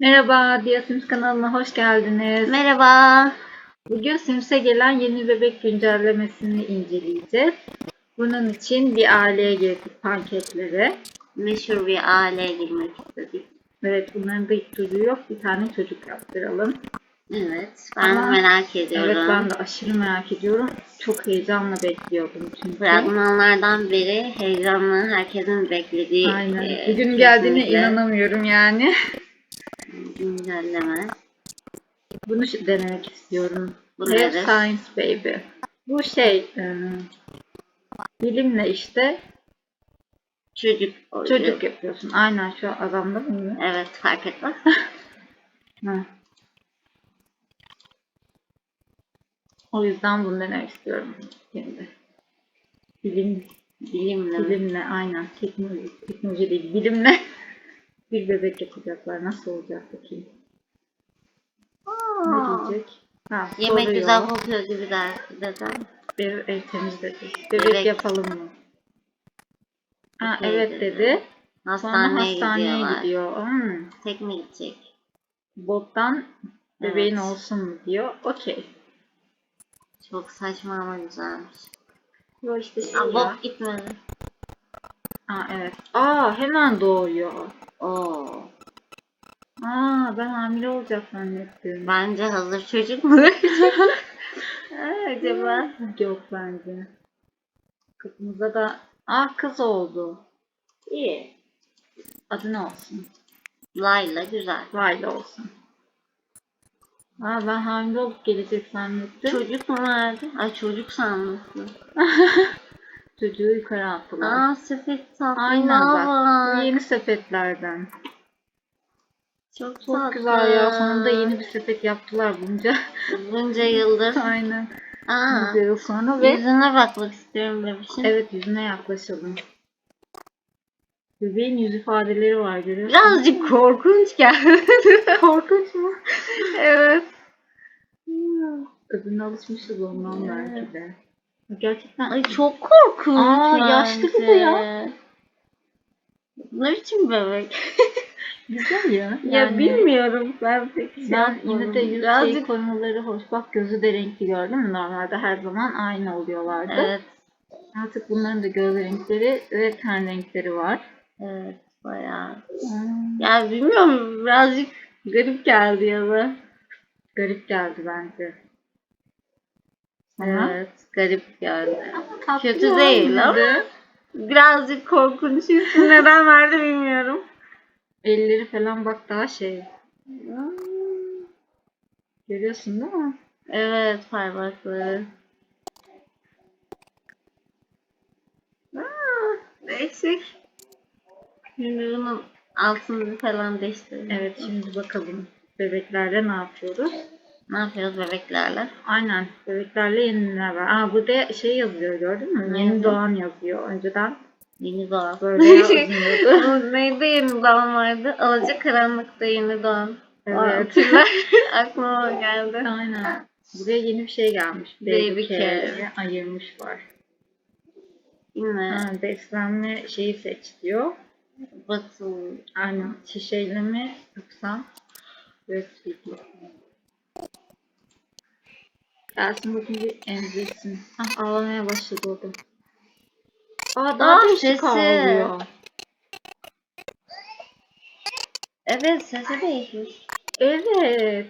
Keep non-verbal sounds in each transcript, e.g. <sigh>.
Merhaba, Dia Sims kanalına hoş geldiniz. Merhaba. Bugün Sims'e gelen yeni bebek güncellemesini inceleyeceğiz. Bunun için bir aileye girdik pankekleri. Meşhur bir aileye girmek istedik. Evet, bunların da hiç çocuğu yok. Bir tane çocuk yaptıralım. Evet. Ben Ama- merak ediyorum. Evet, ben de aşırı merak ediyorum. Çok heyecanla bekliyordum çünkü. Fragmanlardan beri heyecanlı herkesin beklediği Aynen. e, Bugün geldiğine kesinlikle inanamıyorum yani. Güncelleme. Bunu denemek istiyorum. Bu Live nedir? Science Baby. Bu şey, e, bilimle işte Çocuk. Çocuk yapıyorsun. Aynen şu adamda mı? Evet fark etmez. <laughs> Ha. O yüzden bunu denemek istiyorum şimdi. Bilim, Bilimle. bilimle aynen. Teknoloji, teknoloji değil, bilimle bir bebek yapacaklar. Nasıl olacak bakayım. Ne Aa, diyecek? Ha, Yemek soruyor. güzel kokuyor gibi der dedem. Ev, ev temizledi. Bebek, Bebek. yapalım mı? Ha, Okey evet dedi. dedi. Sonra Hastaneye, hastaneye gidiyorlar. gidiyor. Hmm. Tek mi gidecek? Bottan bebeğin Evet. olsun mu diyor. Okey. Çok saçma ama güzelmiş. Yo işte şey Aa, ya. Bob gitmedi. Aa evet. Aa hemen doğuyor. Oo. Aa ben hamile olacak zannettim. Bence hazır çocuk mu? <laughs> Acaba? <laughs> Yok bence. Kızımıza da ah kız oldu. İyi. Adı ne olsun? Layla güzel. Layla olsun. Aa ben hamile olup gelecek zannettim. Çocuk mu vardı? Ay çocuk sanmışsın. <laughs> Çocuğu yukarı attılar. Aa sepet tatlı Aynen bak. Yeni sepetlerden. Çok, Çok tatlı. güzel ya. Sonunda yeni bir sepet yaptılar bunca. Bunca yıldır. <laughs> Aynen. Aa, Bunca yıl sonra ve yüzüne bakmak istiyorum bebişin. Evet yüzüne yaklaşalım. Bebeğin yüz ifadeleri var görüyor musun? Birazcık korkunç geldi. <laughs> korkunç mu? evet. Öbürüne alışmışız ondan belki de. Gerçekten Ay çok korkunç. Aa, yaşlı bence. bir de ya. Ne biçim bebek? <laughs> güzel ya. ya Yani bilmiyorum. Ben pek şey ben yine de yüz Birazcık şey koymaları hoş. Bak gözü de renkli gördün mü? Normalde her zaman aynı oluyorlardı. Evet. Artık bunların da göz renkleri ve ten renkleri var. Evet. Bayağı. Hmm. Ya bilmiyorum. Birazcık garip geldi ya da. Garip geldi bence. Evet. Garip geldi. Ama tatlı Kötü değil ama. Birazcık korkunç. İsmi neden verdi bilmiyorum. Elleri falan bak daha şey. Görüyorsun değil mi? Evet parmakları. Aa, değişik. Şimdi bunun altını falan değiştirelim. Evet şimdi bakalım bebeklerle ne yapıyoruz? Ne yapıyoruz bebeklerle? Aynen bebeklerle yeni neler var. Aa burada şey yazıyor gördün mü? Ne Yeni yazıyor? doğan yazıyor. Önceden Yeni doğan. böyle yazmıyordu. <laughs> Bu Neydi yeni doğan vardı? Alacak karanlıkta yeni doğan. Evet. Hatırlar. <laughs> Aklıma o geldi. Aynen. Buraya yeni bir şey gelmiş. Baby Baby care. care ayırmışlar. Yine Ha, beslenme şeyi seç diyor. batıl. Aynen. Şişeyle mi yoksa breastfeed mi? Gelsin bakayım bir emzirsin. Ah ağlamaya başladı o da. Aa daha Aa, sesi. ağlıyor. Evet sesi değişmiş. Evet.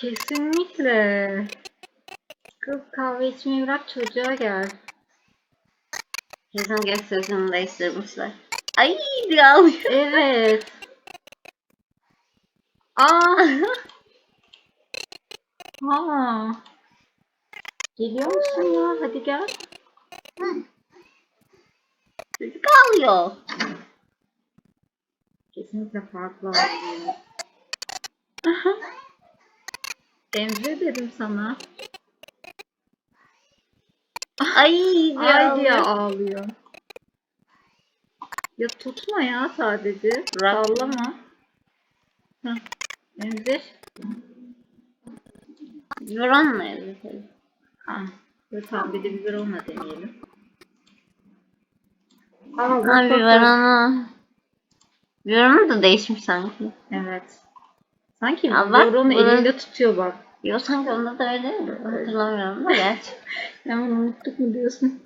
Kesinlikle. Kız kahve içmeyi bırak çocuğa gel. Kesin geç sesini değiştirmişler. Ay diye ağlıyor. Evet. Aa. <laughs> Aa. Geliyor musun ya? Hadi gel. Çocuk ağlıyor. Kesinlikle farklı. Aha. Emre dedim sana. Ay diye Ay diye ağlıyor. Ya tutma ya sadece. Sallama. Heh. Emzir. Yoran ne yazıyor? Ha. Tamam bir de biberonla deneyelim. Aa, bak, Ay bak, biber bak. ana. Yorumu da değişmiş sanki. Evet. Sanki Ya bak, Doruk'un bunu- elinde tutuyor bak. Yo sanki onda da öyle mi? Hatırlamıyorum da gerçi. <laughs> Hemen unuttuk mu diyorsun?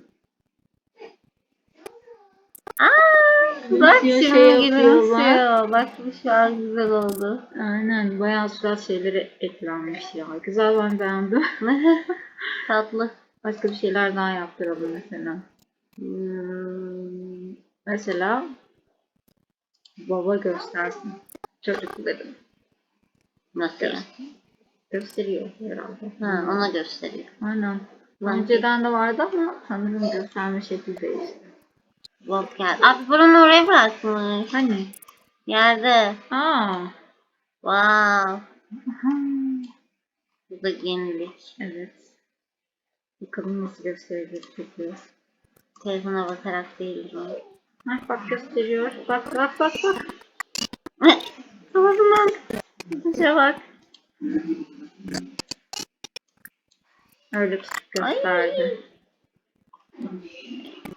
Aa, bak Şey şimdi yapıyor, gülümsüyor. Bak bu şu an güzel oldu. Aynen. Bayağı surat şeyleri eklenmiş ya. Güzel ben beğendim. <laughs> Tatlı. Başka bir şeyler daha yaptıralım mesela. Hmm. Mesela baba göstersin çocukların. Nasıl ya? Gösteriyor herhalde. Ha, ona gösteriyor. Aynen. Önceden de vardı ama sanırım gösterme şekli değişti. Bob geldi. Abi bunu oraya bırakmış. Hani? Yerde. Aa. Wow. Bu da yenilik. Evet. Bakalım nasıl gösterecek çocuğu. Telefona bakarak değildir o. Hah bak gösteriyor. Bak bak bak bak. <laughs> Kafasından. Şuna bak. Öyle tutup Ay.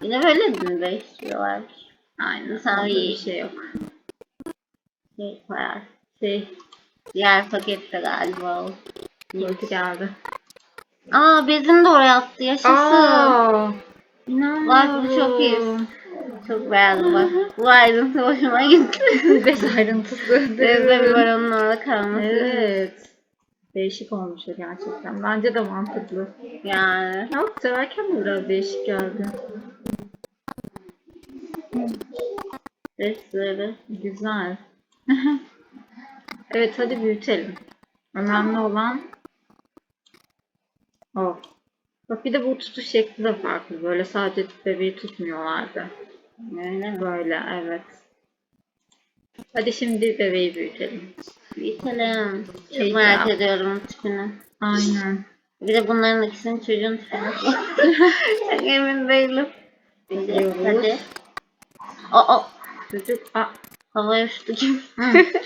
Yine böyle mi değiştiriyorlarmış? Aynen. Onda iyi. bir şey yok. Şey koyar. Şey, Diğer pakette galiba o. kötü geldi. Aa bezini de oraya attı. Yaşasın. Aa, inanmıyorum. Bak, bu çok iyi. Çok beğendim bak. Bu ayrıntı hoşuma gitti. <laughs> Bez ayrıntısı. Bezde bir var onun orada kalması. Evet. Değişik olmuş o gerçekten. Bence de mantıklı. Yani. Yok severken de biraz değişik geldi. Bezleri. Güzel. evet hadi büyütelim. Önemli olan o. Bak bir de bu tutuş şekli de farklı. Böyle sadece bebeği tutmuyorlardı. Mi? Böyle evet. Hadi şimdi bebeği büyütelim. Büyütelim. Çok Şey merak ediyorum tipini. Aynen. Bir de bunların ikisinin çocuğun tipini. <laughs> Çok emin değilim. Hadi. O. Çocuk, Aa, Havaya uçtu kim?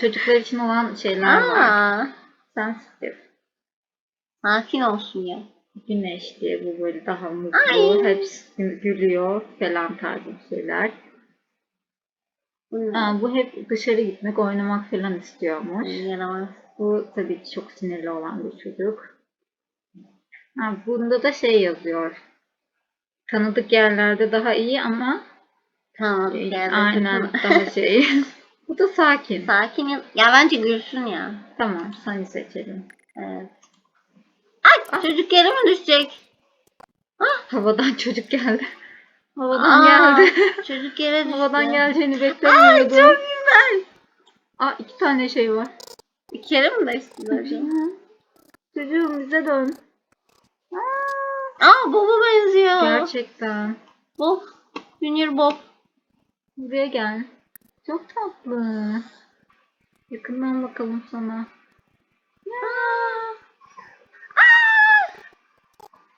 çocuklar için olan şeyler var. Aa. Sensitif. Sakin olsun ya. Güneş diye bu böyle daha mutlu. Hepsi gülüyor falan tarzı şeyler. Aa, bu hep dışarı gitmek, oynamak falan istiyormuş. Yaramaz. Bu tabii ki çok sinirli olan bir çocuk. Ha, bunda da şey yazıyor. Tanıdık yerlerde daha iyi ama Tamam. geldi. aynen daha <laughs> şey. bu da sakin. Sakin. Ya bence gülsün ya. Tamam, seni seçelim. Evet. Ay çocuk yere mi düşecek? Havadan <laughs> çocuk geldi. Havadan Aa, geldi. <laughs> Çocuk yere düştü. Havadan geleceğini Ay beklemiyordum. çok güzel. Aa, iki tane şey var. Bir kere mi düştüler? Çocuğum bize dön. Aa Bob'a benziyor. Gerçekten. Bob. Junior Bob. Buraya gel. Çok tatlı. Yakından bakalım sana. Aa.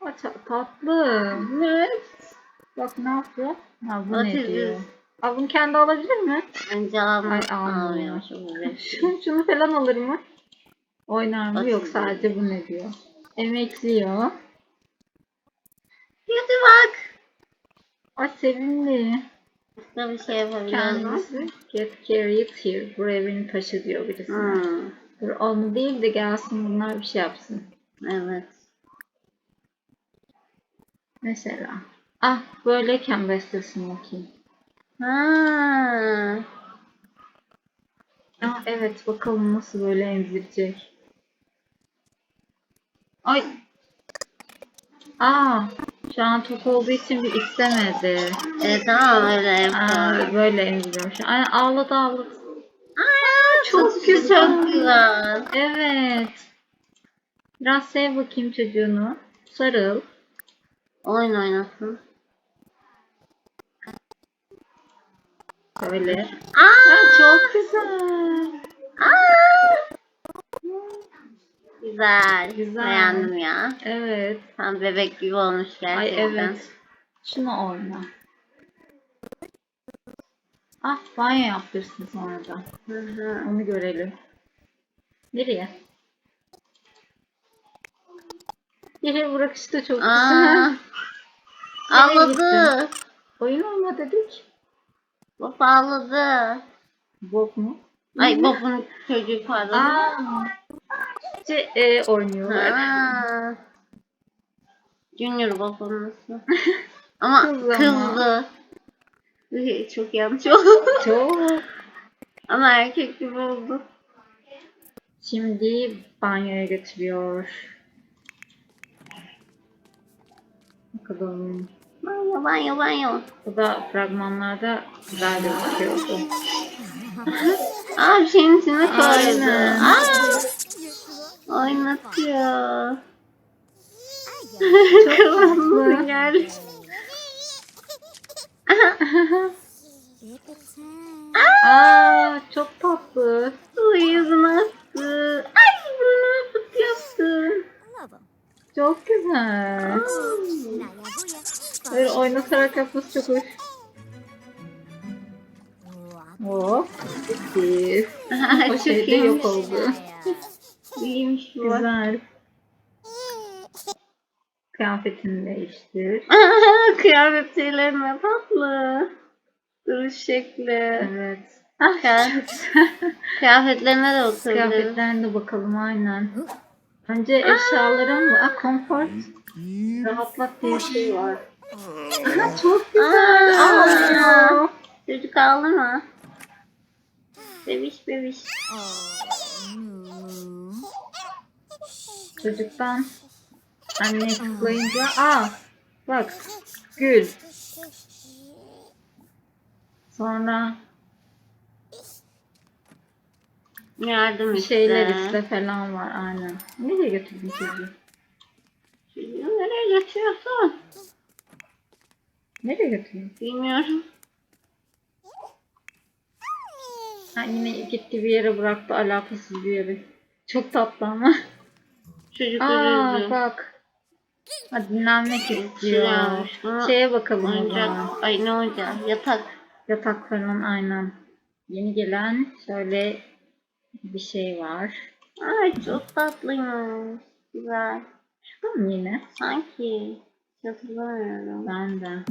Aa, ta- tatlı. Evet. Bak ne yapıyor? What ne diyor? Aa, bunu kendi alabilir mi? Bence alma. Ay, almıyor. Şunu, falan alır mı? Oynar mı? Yok sadece bu ne diyor? Emekliyor. Hadi bak. Ay sevimli. Başka bir şey yapabiliyoruz? Kendisi get carried here. Buraya taşı diyor birisine. Hmm. Dur onu değil de gelsin bunlar bir şey yapsın. Evet. Mesela. Ah böyleyken beslesin bakayım. Ha. Ah evet bakalım nasıl böyle emzirecek. Ay. Aa şu an tok olduğu için bir istemedi. Tamam öyle Aa, yapalım. böyle an. Ay, ağladı ağladı. Aa, çok güzel. Çok güzel. Evet. Biraz sev bakayım çocuğunu. Sarıl. Oyun oynasın. Böyle. Aa. Aa, çok güzel. Aa. Güzel. Güzel. Beğendim ya. Evet. Tam bebek gibi olmuş gerçekten. Ay evet. Şunu oyna. Ah banyo yaptırsın sonra da. Hı hı. Onu görelim. Nereye? Yere bırakışı da çok Aa. güzel. <laughs> Ağladı. Oyun oyna dedik. Baba ağladı. Bob mu? Ay Bob'un çocuğu pardon. Aa. Ce, e, oynuyorlar. Ha. Junior nasıl? <laughs> Ama Kız ama. kızdı. Çok yanlış oldu. Çok. Ama erkek gibi oldu. Şimdi banyoya götürüyor. Bakalım. Banyo banyo banyo. Bu da fragmanlarda güzel gözüküyordu. Aa bir şeyin içine koydu. Aa. Oynatıyor. Kıvamlı geldi. Aa çok tatlı. Uy yüzüne attı. Ay burnuna fıt yaptı. Çok güzel. Böyle oynatarak yapması çok hoş. Hop. Bitti. O şey de yok oldu. İyiymiş bu. Güzel. <laughs> Kıyafetini değiştir. <laughs> Kıyafetlerine tatlı. Duruş şekli. Evet. Kıyafet. <laughs> Kıyafetlerine de oturabiliriz. Kıyafetlerine de bakalım aynen. Önce eşyalara mı? Aa, comfort. Rahatlat diye bir şey var. Aha, çok güzel. Aa. Çocuk ağlama. Bebiş bebiş. Çocuktan anne tıklayınca aa bak gül. Sonra Yardım iste. şeyler iste falan var aynen. Nereye götürdün çocuğu? Çocuğu nereye götürüyorsun? Nereye götürdün? Bilmiyorum. Ha, yine gitti bir yere bıraktı alakasız bir yere. Çok tatlı ama. Çocuk Aa bak. Ha, dinlenmek istiyor. Ama Şeye bakalım o zaman. Oyuncak. Ay ne oyuncağı? Yatak. Yatak falan aynen. Yeni gelen şöyle bir şey var. Ay çok tatlıymış. Güzel. Mı yine? Sanki. Hatırlamıyorum. Ben de.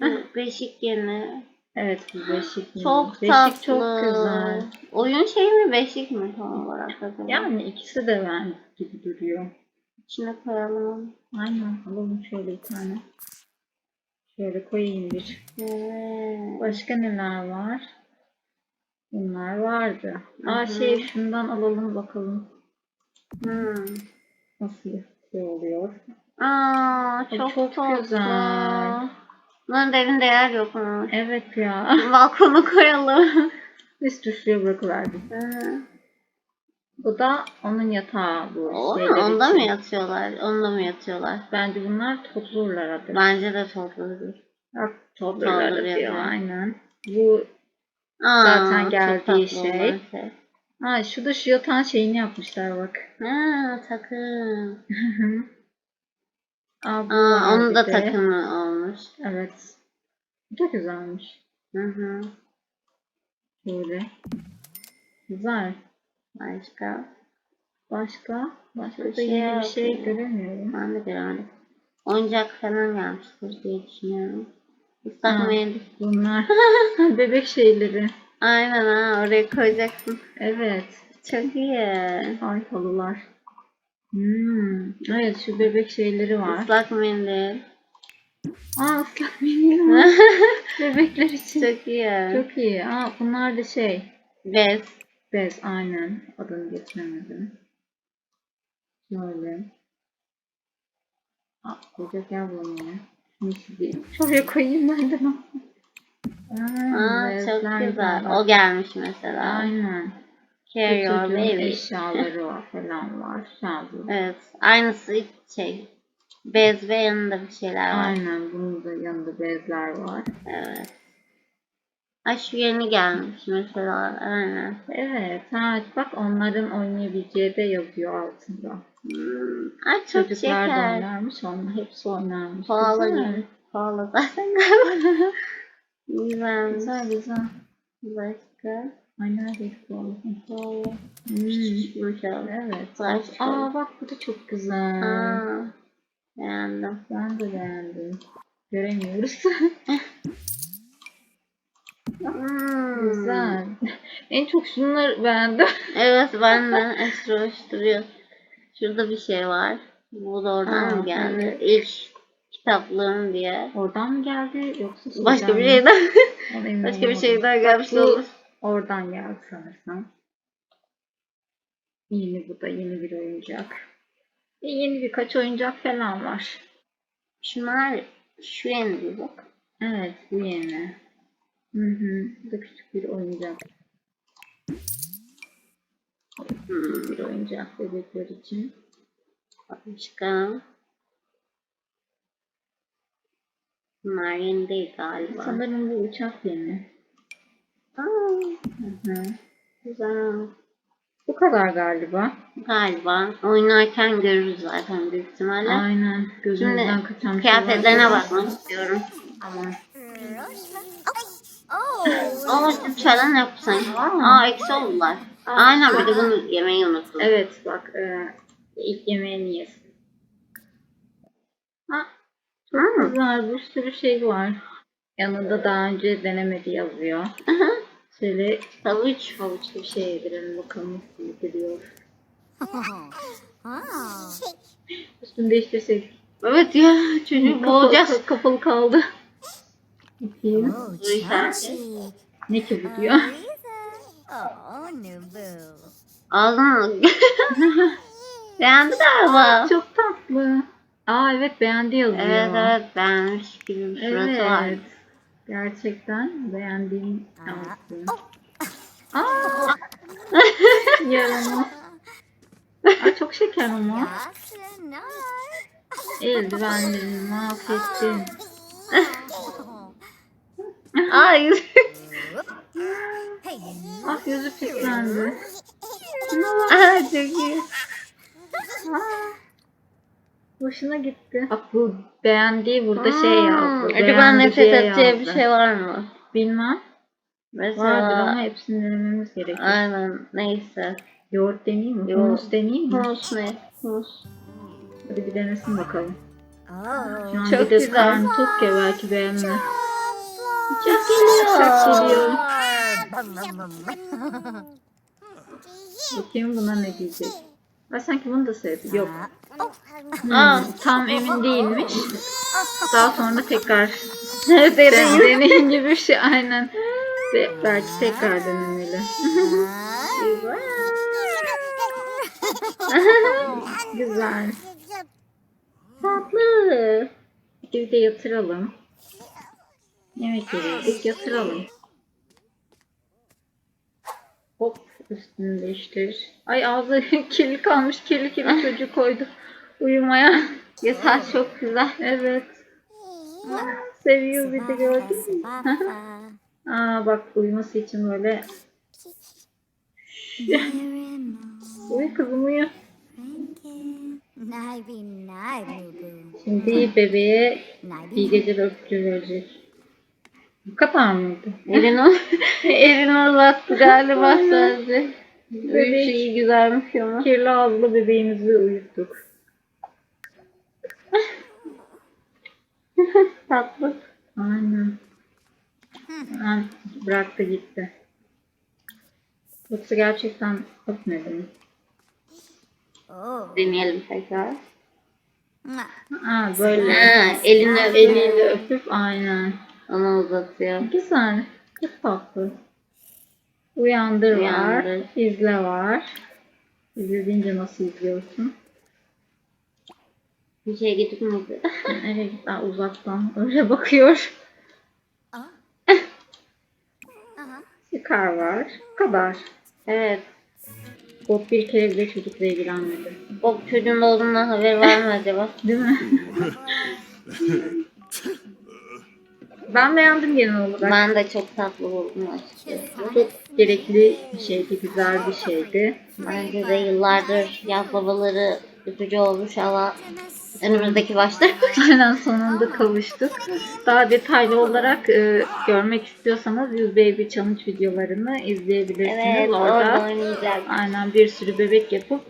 Bu Beşik yeni. Evet bu beşik. yine. Çok beşik tatlı. çok güzel. Oyun şey mi beşik mi tam olarak acaba? Yani ikisi de ben gibi duruyor. İçine koyalım. Aynen alalım şöyle bir tane. Şöyle koyayım bir. Evet. Başka neler var? Bunlar vardı. Aa Hı hı. şey şundan alalım bakalım. Hmm. Nasıl şey oluyor. Aa çok, çok tatlı. güzel. Bunların derinde yer yokmuş. Evet ya. Balkona koyalım. Biz tuşluya bırakıverdik. Hı. Bu da onun yatağı bu. Oo, şeyler onda için. mı yatıyorlar? Onda mı yatıyorlar? Bence bunlar toplurlar adı. Bence de topludur. Yok, toplurlar Toplur adı diyor yazıyor. aynen. Bu Aa, Zaten geldiği şey. şey. ha şu da şu yatağın şeyini yapmışlar bak. Ha takım. <laughs> Aa, bu Aa, onun da takımı olmuş. Evet. Bu da güzelmiş. Hı hı. Böyle. Güzel. Başka. Başka? Başka Bir da şey yeni bir şey göremiyorum. Ben de göremedim. Oyuncak falan gelmiştir diye düşünüyorum. Islak mendil. Bunlar <laughs> bebek şeyleri. Aynen ha oraya koyacaksın. Evet. Çok iyi. Ay halılar. Hmm. Evet şu bebek şeyleri var. Islak mendil. Aa ıslak mendil var. <laughs> Bebekler için. Çok iyi. Çok iyi. Aa bunlar da şey. Bez. Bez aynen. Adını getiremedim. Yer bulamıyorum. Şunu sileyim. Şuraya koyayım ben de. Aa, Aa, çok güzel. güzel. O gelmiş mesela. Aynen. Carry your baby. eşyaları var falan var. Şarjı. Evet. Aynısı şey. Bez ve yanında bir şeyler var. Aynen. Bunun da yanında bezler var. Evet. Ay şu yeni gelmiş mesela. Aynen. Evet. Ha, bak onların oynayabileceği de yazıyor altında. Hmm. Ay çok Çocuklar da şeker. oynarmış. Onlar hepsi oynarmış. Pahalı Güzel. gibi. Pahalı zaten <laughs> galiba. Güzelmiş. Güzel güzel. Başka? Ay neredeydi bu oğlum? Pahalı. Hmm. Maşallah. Evet. Başka? Aa bak bu da çok güzel. Aa, beğendim. Ben de beğendim. Göremiyoruz. <laughs> Hmm. güzel. En çok şunları beğendim. <laughs> Evet ben de Esra. Şurada bir şey var. Bu da oradan Aa, mı geldi? evet. İlk kitaplığım diye. Oradan mı geldi yoksa Başka bir mi? şeyden Ona emin başka bir olamadım. şeyden gelmiş Bu- olur. Oradan geldi sanırsam. Yeni bu da yeni bir oyuncak. E, yeni birkaç oyuncak falan var. Şunlar şu bir bak. Evet bu yeni. Hı hı. Bu da küçük bir oyuncak. Hmm. Bir oyuncak bebekler için. Başka. Yeni değil galiba. Sanırım bu uçak yeni. Aa, Hı hı. güzel. Bu kadar galiba. Galiba. Oynarken görürüz zaten büyük ihtimalle. Aynen. Gözümüzden Şimdi kaçan bir şey var. Kıyafetlerine bakmak istiyorum. Aman. Aa çalan yok sanki. Aa. Eksi oldular. Aynen bir de bunu yemeyi unuttum. Evet bak e, ilk yemeğini yesin. Ha, Hmm. güzel bir sürü şey var. Yanında daha önce denemedi yazıyor. Şöyle Havuç. havuçlu bir şey yedirelim bakalım nasıl gidiyor. Üstünü değiştirsek. Evet ya çocuk. Kapalı, kapalı kaldı. Bakayım. Soru işareti. Ne ki bu diyor. Oh. Ağzını <laughs> Beğendi galiba. Çok tatlı. Aa evet beğendi yazıyor. Evet evet beğenmiş gibi bir suratı var. Evet. Gerçekten beğendiğim yaptı. Aa! <laughs> Yaramaz. Aa, çok şeker ama. Eldivenlerini mahvettin. Ay Ah yüzü pislendi. Aa, çok iyi. Aa, Hoşuna gitti. Bak bu beğendiği burada şey Aa, yazdı. Acaba nefret diye edeceği bir şey var mı? Bilmem. Mesela Vardır ama hepsini denememiz gerekir. Aynen neyse. Yoğurt deneyeyim mi? Yoğurt. Humus deneyeyim mi? Humus ne? Humus. Hadi bir denesin bakalım. Oh, Şu an Çok bir de güzel. karnı tok ya belki beğenmez. Çok geliyor. Bakayım buna ne diyecek. Ben sanki bunu da sevdim. Yok. Aa. tam emin değilmiş. Daha sonra tekrar <laughs> deneyim gibi bir şey aynen. Ve belki tekrar denemeli. <laughs> Güzel. Tatlı. Bir de yatıralım. Yemek yedik yatıralım. Hop üstünü değiştir. Ay ağzı <laughs> kirli kalmış kirli kirli çocuk koydu. Uyumaya. <laughs> Yatak çok güzel. Evet. Seviyor bir de gördün mü? Aa bak uyuması için böyle. Uyu kızım uyu. Şimdi bebeğe iyi geceler öpücüğü verecek. Bu kadar mıydı? Elini, elini uzattı galiba sadece. Bebek. Büyük iyi güzelmiş ama. Kirli ağızlı bebeğimizi uyuttuk. <laughs> Tatlı. Aynen. Hemen bıraktı gitti. Yoksa gerçekten mi? Oh. Deneyelim tekrar. Aa böyle. Ha, elini. Eliyle öpüp aynen. Onu uzatıyor. Güzel. Çok tatlı. Uyandır, var. Uyandır. izle var. İzlediğince nasıl izliyorsun? Bir şey gidip miydi? <laughs> Nereye git? Uzaktan öyle bakıyor. Çıkar var. Bu kadar. evet. Bob bir kere bile çocukla ilgilenmedi. O çocuğun olduğundan haber var mı acaba? Değil mi? <laughs> ben beğendim genel olarak. Ben de çok tatlı buldum açıkçası. Çok gerekli bir şeydi, güzel bir şeydi. Bence de yıllardır yaz babaları üzücü olmuş ama önümüzdeki başlar. <laughs> Aynen sonunda kavuştuk. Daha detaylı olarak e, görmek istiyorsanız Yüz Baby Challenge videolarını izleyebilirsiniz. evet orada orada oynayacak. aynen bir sürü bebek yapıp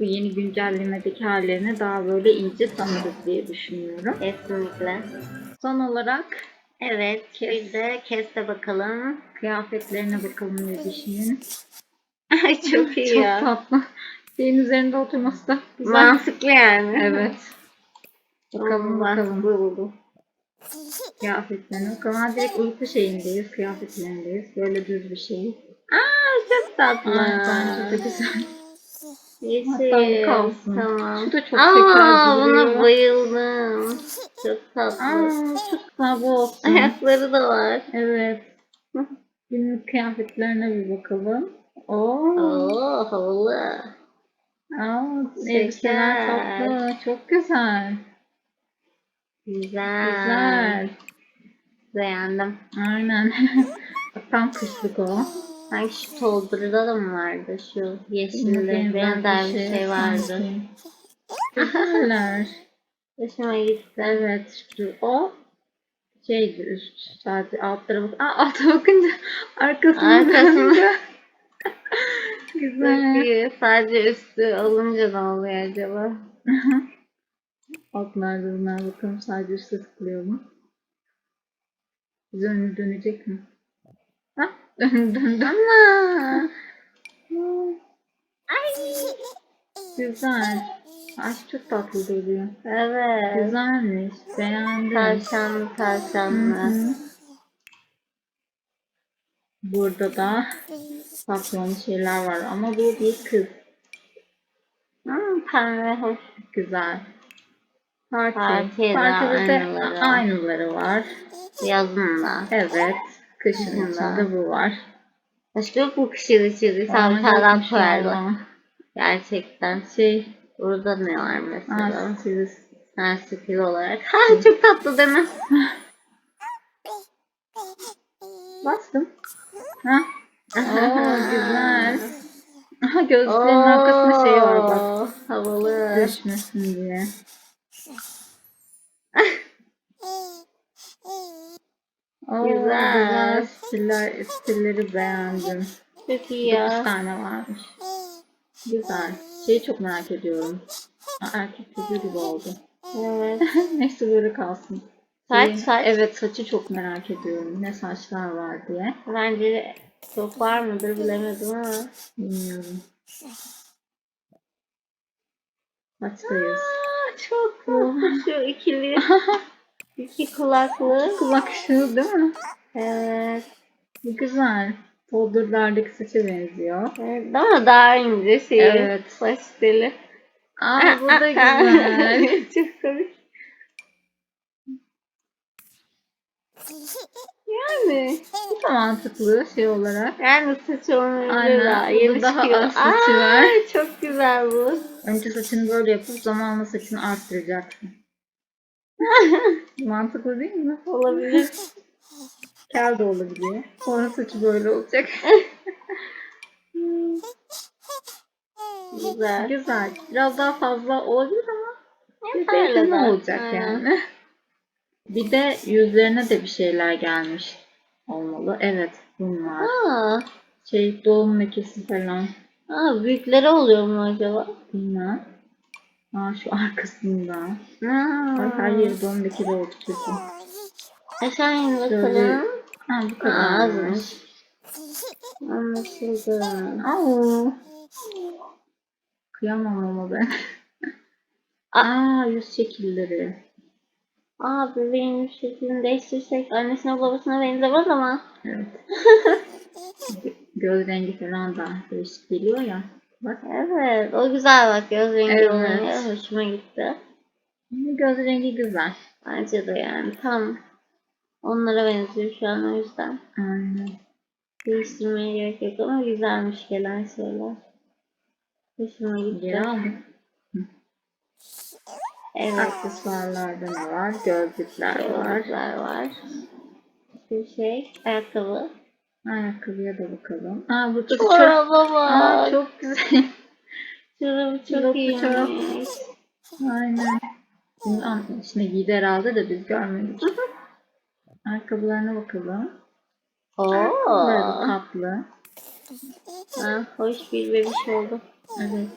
bu yeni güncellemedeki hallerini daha böyle iyice tanırız diye düşünüyorum. Kesinlikle. Son olarak Evet. Bir de keste bakalım. Kıyafetlerine bakalım Bebiş'in. <laughs> Ay çok iyi Çok ya. tatlı. Şeyin üzerinde oturması da güzel. Mantıklı yani. Evet. Bakalım bakalım. Buldu. Kıyafetlerine bakalım. Ha, direkt uyku şeyindeyiz. Kıyafetlerindeyiz. Böyle düz bir şey. Aa çok tatlı. Ay, bence de güzel. Yeşil. Tamam. Şu da çok Aa, şeker buna duruyor. bayıldım. Çok tatlı. Aa, çok bu olsun. Ayakları da var. Evet. Günlük kıyafetlerine bir bakalım. Oo. Oo havalı. Aa, elbiseler tatlı. Çok güzel. Güzel. Güzel. Beğendim. Aynen. <laughs> Tam kışlık o. Sanki şu tolduruda da mı vardı şu yeşilli benzer bir şey vardı. sanki. Güzeller. <laughs> Hoşuma gitti. evet. O şeydi üst. Sadece altlara bak. Aa, alta bakınca dönünce. Çok <laughs> Güzel. Sadece üstü alınca ne oluyor acaba? Altlarda bunlar bakalım sadece üstte tıklıyor mu? Bize önü dönecek mi? Ha? Dön dön dön. Ama. Güzel. Ay çok tatlı duruyor. Evet. Güzelmiş. Beğendim. Tavşanlı tavşanlı. hı. Burada da saklanan şeyler var ama bu bir kız. Hmm, pembe hoş. Güzel. Parti. Partide de aynıları. aynıları var. Yazınla. Evet. Kışın Kışın içinde bu var. Başka içiri? Aa, Savcılardan yokmuş koyarlar. Gerçekten. Şey, Burada ne var mesela? aa, siz. Ha skill olarak. Ha çok tatlı değil mi? Bastım. Ha? Oo, güzel. Aha gözlüklerin arkasında şey var bak. Oo, Havalı. Düşmesin diye. Oo, Güzel. güzel. Stiller, stilleri beğendim. Çok iyi ya. tane varmış. Güzel. Şeyi çok merak ediyorum. Aa, erkek çocuğu gibi oldu. Evet. <laughs> Neyse böyle kalsın. Saç Şeyin- saç. Evet saçı çok merak ediyorum. Ne saçlar var diye. Bence çok var mıdır bilemedim ama. Bilmiyorum. Saçtayız. Aa, çok <laughs> tatlı şu ikili. <laughs> İki kulaklı. Kulak ışığı değil mi? Evet. Güzel. Toddler'daki saça benziyor. evet. Ama daha ince şey. Evet. Saç stili. Aa <laughs> bu da güzel. <laughs> çok komik. Yani. Bu da mantıklı şey olarak. Yani saç olmayabilir Aynen, daha. Yeni daha çıkıyor. az saçı Aa, var. Çok güzel bu. Önce saçını böyle yapıp zamanla saçını arttıracaksın. <laughs> Mantıklı değil mi? Olabilir. Kel de olabiliyor. Sonra saçı böyle olacak. <laughs> Güzel. Güzel. Biraz daha fazla olabilir ama Yeterli olacak yani. Bir de yüzlerine de bir şeyler gelmiş olmalı. Evet bunlar. Aa, Şey doğum lekesi falan. aa, büyükleri oluyor mu acaba? Bilmem. Aa şu arkasında. Aa, Ay, her yeri doğum lekeli oldu çocuğum. Aşağı in Şöyle- bakalım. Ha bu kadarmış. Anlaşıldı. Aa. Kıyamam ama ben. Aa yüz şekilleri. Aa bebeğin şeklini değiştirsek annesine babasına benzemez ama. Evet. <laughs> Göz rengi falan da değişik geliyor ya. Bak. Evet o güzel bak göz rengi Evet. olunca hoşuma gitti. Göz rengi güzel. Bence de yani tam onlara benziyor şu an o yüzden. Aynen. Değiştirmeye gerek yok ama güzelmiş gelen şeyler. Hoşuma gitti. Geri aldım. Evet. Aksesuarlarda ne var? Gözlükler var. Gözlükler var. Bir şey. Ayakkabı. Ayakkabıya da bakalım. Aa da çok, var. Aa, çok güzel. Çorabı çok iyiymiş. çorap. Aynen. Şimdi içine giydi herhalde de biz görmedik. <laughs> Ayakkabılarına bakalım. Ayakkabıları Oo. tatlı. Ha, hoş bir bebiş oldu. Evet.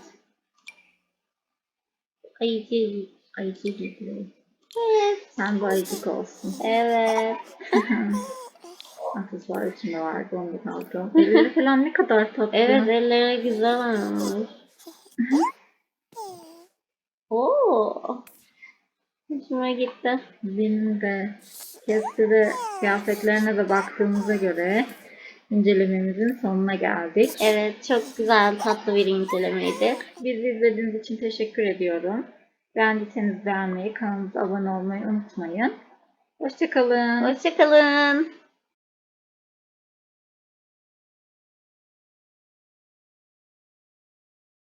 Ayıcı. Ayıcı gibi. Evet. Sen de ayıcık olsun. Evet. <laughs> Aksesuar içinde vardı onu da kaldı. Elleri falan ne kadar tatlı. Evet elleri güzel olmuş. <laughs> Oo. Hoşuma gitti. Benim de kestire kıyafetlerine de baktığımıza göre incelememizin sonuna geldik. Evet çok güzel tatlı bir incelemeydi. Bizi izlediğiniz için teşekkür ediyorum. Beğendiyseniz beğenmeyi, kanalımıza abone olmayı unutmayın. Hoşçakalın. Hoşçakalın.